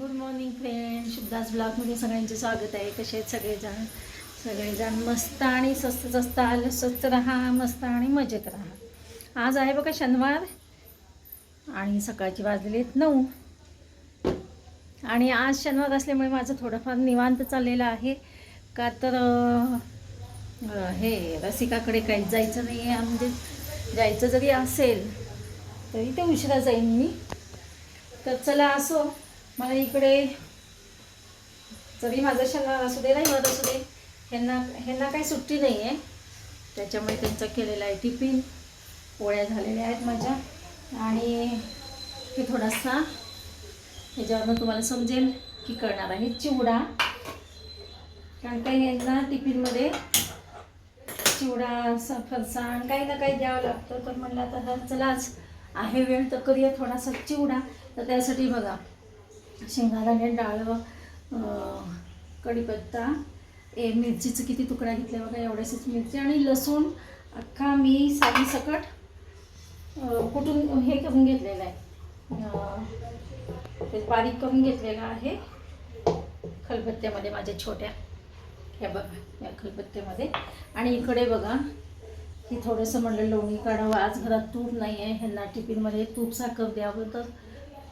Good morning friend शुभदास ब्लॉगमध्ये सगळ्यांचे स्वागत आहे. कसे आहेत सगळेजण? सगळेजण मस्त आणि स्वस्त स्वस्त आलं. स्वस्त राहा मस्त आणि मजेत राहा. आज आहे बघा शनिवार आणि सकाळची वाजलेली आहेत नऊ. आणि आज शनिवार असल्यामुळे माझं थोडंफार निवांत चाललेलं आहे. का तर हे रसिकाकडे काही जायचं नाही आहे म्हणजे जायचं जरी असेल तरी ते उशिरा जाईन मी. तर चला असो. मला इकडे जरी माझं शनिवार असू दे रविवार असू दे ह्यांना ह्यांना काही सुट्टी नाही आहे त्याच्यामुळे त्यांचा केलेला आहे टिफिन. पोळ्या झालेल्या आहेत माझ्या. आणि हे थोडासा ह्याच्यावरनं तुम्हाला समजेल की करणार आहे चिवडा. कारण काही यांना टिफिनमध्ये चिवडा स- फरसाण काही ना काही द्यावं लागतं. तर म्हणलं आता हा चला आज आहे वेळ तर करूया थोडासा चिवडा. तर त्यासाठी बघा शेंगादाणे डाळ कढीपत्ता. ए मिरचीचं किती तुकडा घेतल्या बघा एवढ्याशीच मिरची आणि लसूण अख्खा मी साधी सकट कुठून हे करून घेतलेलं आहे. ते बारीक करून घेतलेलं आहे. खलबत्त्यामध्ये माझ्या छोट्या ह्या बघा या खलबत्त्यामध्ये. आणि इकडे बघा की थोडंसं म्हणलं लोणी काढावं. आज घरात तूप नाही आहे ह्यांना टिफिनमध्ये तूप साखर द्यावं तर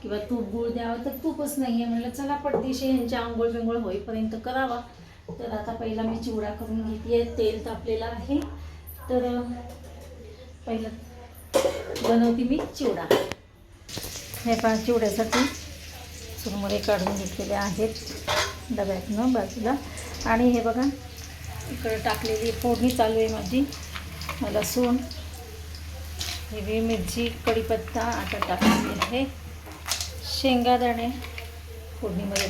किंवा तूप गुळ द्यावं तर तूपच नाही आहे म्हणलं चला पडदिशी ह्यांच्या आंघोळ बिंघोळ होईपर्यंत करावा. तर आता पहिला मी चिवडा करून घेते. तेल तापलेलं आहे. तर पहिलं बनवते मी चिवडा. हे पण चिवड्यासाठी चुरमुरे काढून घेतलेले आहेत डब्यातनं बाजूला. आणि हे बघा इकडे टाकलेली फोडणी चालू आहे माझी. लसूण हिरवी मिरची कढीपत्ता आता टाकलेली आहे. शेंगादाणे फोडणीमध्ये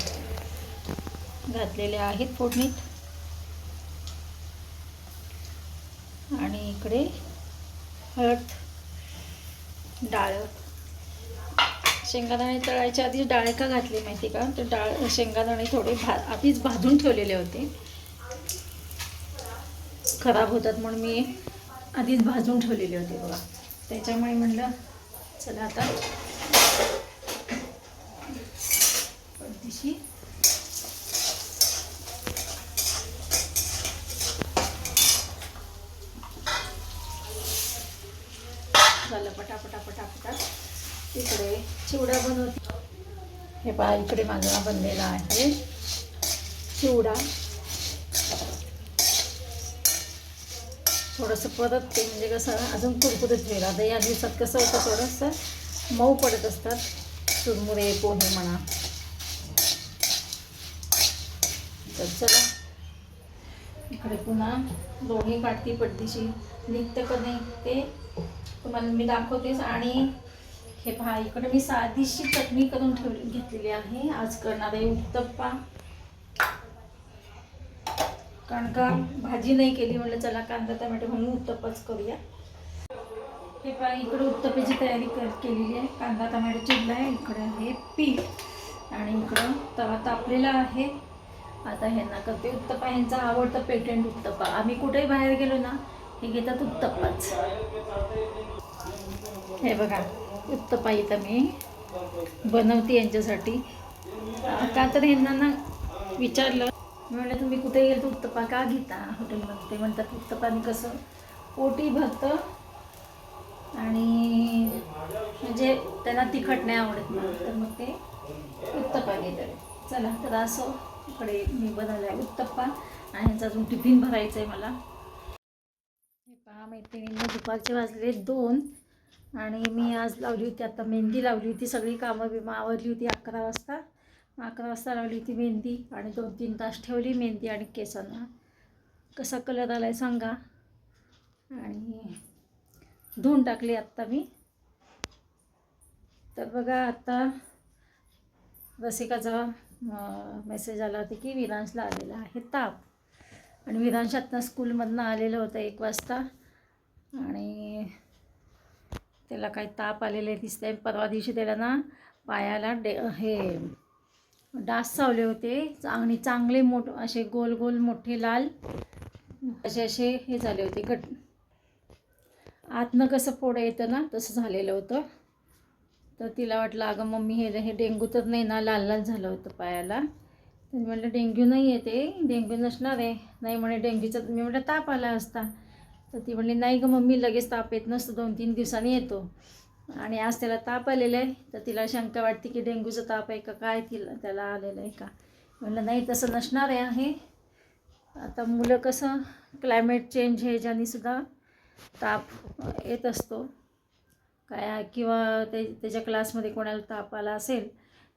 घातलेले आहेत फोडणीत. आणि इकडे हळद डाळ. शेंगादाणे तळायच्या आधीच डाळ का घातली माहिती का? तर डाळ शेंगादाणे थोडे भा आधीच भाजून ठेवलेले होते. खराब होतात म्हणून मी आधीच भाजून ठेवलेले होते बघा. त्याच्यामुळे म्हणलं चला आता पडदिशी झालं पटापटा पटापटा. इकडे चिवडा बनवते. हे पहा इकडे माझा बनलेला आहे चिवडा. थोडंसं परत ते म्हणजे कसं अजून कुरकुरीत वेळ आता या दिवसात कसं होतं थोडंसं मऊ पडत असतात. चुरमुरे पोहे म्हणा. तर चला. इकडे पुन्हा दोन्ही काढती पडतीशी निघतं का नाही ते तुम्हाला मी दाखवतेच. आणि हे पहा इकडे मी साधीशी चटणी करून ठेव घेतलेली आहे. आज करणार आहे उत्तप्पा. कारण का भाजी नाही केली म्हणलं चला कांदा टमॅटो म्हणून उत्तप्पाच करूया. हे पहा इकडे उत्तप्प्याची तयारी कर केलेली आहे. कांदा टमॅटो चिरला आहे. इकडे आहे पीठ. आणि इकडं तवा तापलेला आहे. आता ह्यांना करते. उत्तप्पा ह्यांचा आवडतं पेटंट उत्तप्पा. आम्ही कुठेही बाहेर गेलो ना हे घेतात उत्तप्पाच. हे बघा उत्तप्पा इथं मी बनवते यांच्यासाठी. का तर ह्यांना ना विचारलं म्हणलं तुम्ही कुठे गेलं तर उत्तप्पा? का घेता? हॉटेलमध्ये ते म्हणतात उत्तप्पाने कसं? पोटी भरतं आणि म्हणजे त्यांना तिखट नाही आवडत ना तर मग ते उत्तप्पा घेतात. चला तर असं इकडे मी बनवले आहे उत्तप्पा आणि ह्याचा अजून टिफिन भरायचं आहे मला. हे पहा मैत्रिणींना दुपारचे वाजले दोन आणि मी आज लावली होती आता मेहंदी लावली होती. सगळी कामं बिमं आवरली होती अकरा वाजता. अकरा वाजता लावली होती मेहंदी आणि दोन तीन तास ठेवली मेहंदी आणि केसांना. कसा कलर आला आहे सांगा. आणि धुवून टाकली आत्ता मी. तर बघा आत्ता रसिकाचा मेसेज आला होता की विरांशला आलेला आहे ताप. आणि विरांश आत्ता स्कूलमधनं आलेलं होतं एक वाजता. आणि त्याला काही ताप आलेले दिसत आहे परवा दिवशी त्याला ना पायाला डे हे डास चावले होते. आणि चांगले मोठ असे गोल गोल मोठे लाल असे असे हे झाले होते. गट आतनं कसं फोड येतं ना तसं झालेलं होतं. तर तिला वाटलं अगं मम्मी हे हे डेंग्यू तर नाही ना लाल लाल झालं होतं पायाला. तर म्हटलं डेंग्यू नाही आहे ते डेंग्यू नसणार आहे. नाही म्हणे डेंग्यूचा मी म्हटलं ताप आला असता. तर ती म्हणली नाही गं मम्मी लगेच ताप येत नसतो दोन तीन दिवसांनी येतो. आणि आज त्याला ताप आलेला आहे तर तिला शंका वाटते की डेंग्यूचा ताप आहे का काय तिला त्याला आलेलं आहे का? म्हणलं नाही तसं नसणार आहे आहे. आता मुलं कसं क्लायमेट चेंज ह्याच्यानी सुद्धा ताप येत असतो काय किंवा ते त्याच्या क्लासमध्ये कोणाला ताप आला असेल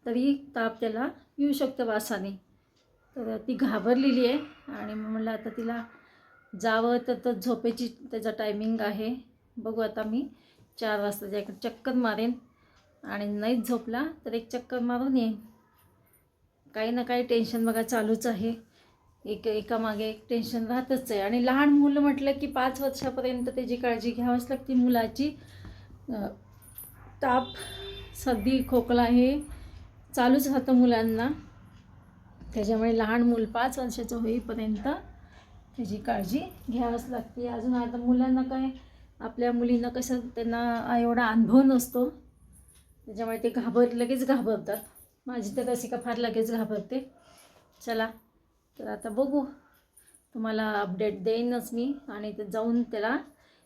तरी ताप त्याला येऊ शकतो वासाने. तर ती घाबरलेली आहे आणि मग म्हणलं आता तिला जावं तर तर झोपेची त्याचा टायमिंग आहे. बघू आता मी चार वाजता ज्याकडे चक्कर मारेन आणि नाहीच झोपला तर एक चक्कर मारून येईन. काही ना काही टेन्शन बघा चालूच आहे. एक एकामागे एक टेन्शन राहतच आहे. आणि लहान मुलं म्हटलं की पाच वर्षापर्यंत त्याची काळजी घ्यावीच लागते मुलाची. ताप सर्दी खोकला हे चालूच राहतं मुलांना. त्याच्यामुळे लहान मूल पाच वर्षाचं होईपर्यंत त्याची काळजी घ्यावीच लागते. अजून आता मुलांना काय आपल्या मुलींना कसं त्यांना एवढा अनुभव नसतो. त्याच्यामुळे ते घाबर लगेच घाबरतात. माझी तर रसिका फार लगेच घाबरते. चला तर आता बघू. तुम्हाला अपडेट देईनच मी आणि ते जाऊन त्याला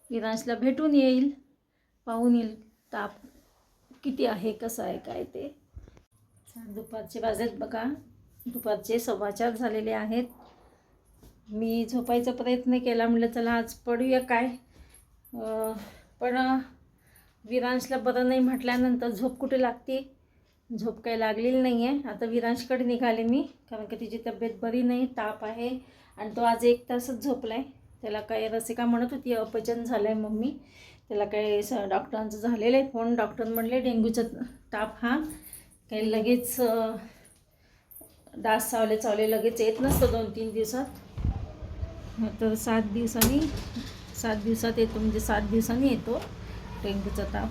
विरांशला भेटून येईल. पाहून येईल. ताप किती आहे कसं आहे काय ते. दुपारचे वाजत बघा. दुपारचे सव्वाचार झालेले आहेत. मी झोपायचा प्रयत्न केला म्हटलं चला आज पडूया काय. पण विरांशला बरं नाही म्हटल्यानंतर झोप कुठे लागते? झोप काही लागलेली नाही आहे आता विरांशकडे निघाले मी कारण की तिची तब्येत बरी नाही ताप आहे. आणि तो आज एक तासच झोपला आहे त्याला काय रसिका म्हणत होती अपचन झालं आहे मम्मी. त्याला काही स डॉक्टरांचं झालेलं आहे फोन. डॉक्टर म्हणले डेंग्यूचा ताप हा काही लगेच डास चावले चावले लगेच येत नसतं दोन तीन दिवसात. तर सात दिवसांनी सात दिवसात येतो म्हणजे सात दिवसांनी येतो डेंग्यूचा ताप.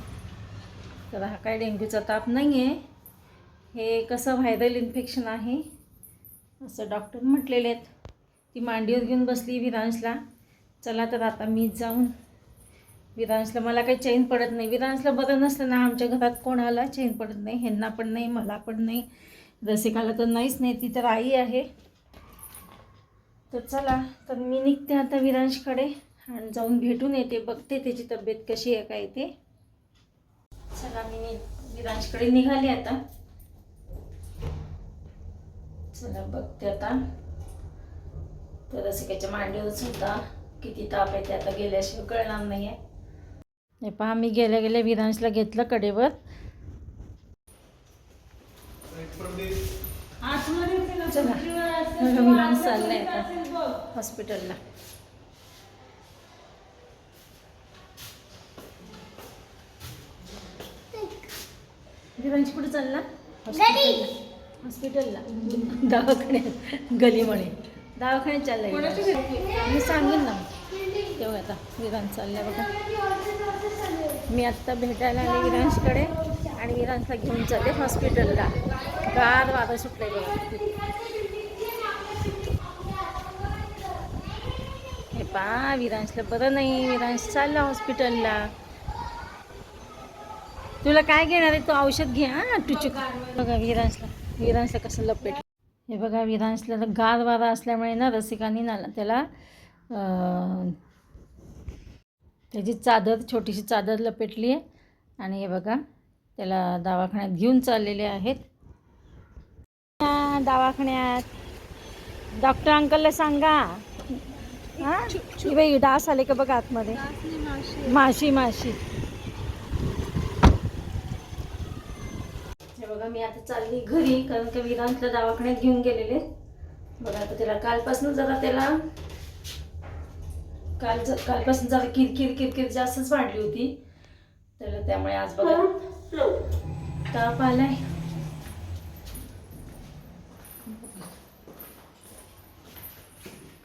तर हा काय डेंग्यूचा ताप नाही आहे हे कसं व्हायरल इन्फेक्शन आहे असं डॉक्टर म्हटलेले आहेत. ती मांडीवर घेऊन बसली विरांशला. चला तर आता मी जाऊन विरांशला मला काही चैन पडत नाही. विरांशला बरं नसलं ना आमच्या घरात कोणाला चैन पडत नाही ह्यांना पण नाही मला पण नाही. रसिकाला तर नाहीच नाही ती तर आई आहे. तर चला तर मी निघते आता विरांशकडे आणि जाऊन भेटून येते बघते त्याची तब्येत कशी आहे काय ते. चला मी नि- विरांशकडे निघाले आता. चला बघते आता. तर रसिकाच्या मांडीवर सुद्धा किती ताप आहे ते आता गेल्याशिवाय कळणार नाही आहे हे पहा मी गेल्या गेल्या विरांशला घेतलं कडेवर. चाललाय आता. हॉस्पिटलला. विरांश कुठे चालला? हॉस्पिटलला. हॉस्पिटलला. दवाखान्यात गली म्हणे दवाखान्यात चाललाय. मी सांगेन ना. तेव्हा आता विरान चाललाय बघा. मी आत्ता भेटायला आले विरांशकडे आणि विरांशला घेऊन चालले हॉस्पिटलला. गार वारं सुटले बघा. हे पा विरांशला बरं नाही. विरांश चालला हॉस्पिटलला. तुला काय घेणार आहे? तू औषध घे हा टुचुक बघा विरांशला. विरांशला कसं लपेट हे बघा विरांशला तर गार वारा असल्यामुळे ना रसिकांनी ना त्याला त्याची चादर छोटीशी चादर लपेटली आहे. आणि हे बघा त्याला दवाखान्यात घेऊन चाललेले आहेत. दवाखान्यात. डॉक्टर अंकलला सांगा. हां? डास आले का बघा आतमध्ये? माशी माशी. बघा मी आता चालली घरी कारण का विरांतला दवाखान्यात घेऊन गेलेले. बघा आता त्याला कालपासून जरा त्याला काल कालपासून जरा किरकिर किरकिर जास्तच वाढली होती. त्याला त्यामुळे आज बघा. ताप आलाय.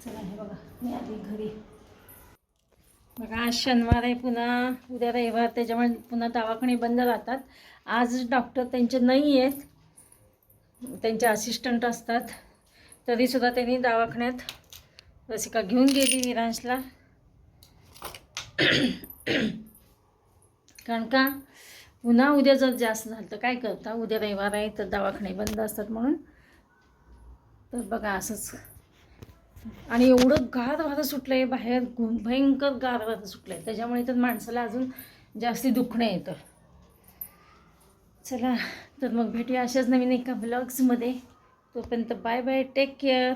चला हे बघा. मी घरी. बघा आज शनिवार आहे पुन्हा. उद्या रविवार त्याच्यामुळे पुन्हा दवाखाने बंद राहतात. आज डॉक्टर त्यांचे नाही आहेत. त्यांचे असिस्टंट असतात. तरीसुद्धा त्यांनी दवाखान्यात रसिका घेऊन गेली विरांशला कारण का? पुन्हा उद्या जर जास्त झालं तर काय करता? उद्या रविवार आहे तर दवाखाने बंद असतात म्हणून. तर बघा असंच. आणि एवढं गार वारं सुटलं आहे बाहेर भयंकर गार वारं सुटलं आहे त्याच्यामुळे तर माणसाला अजून जास्ती दुखणं येतं. चला तर मग भेटूया अशाच नवीन एका ब्लॉग्समध्ये तोपर्यंत बाय बाय टेक केअर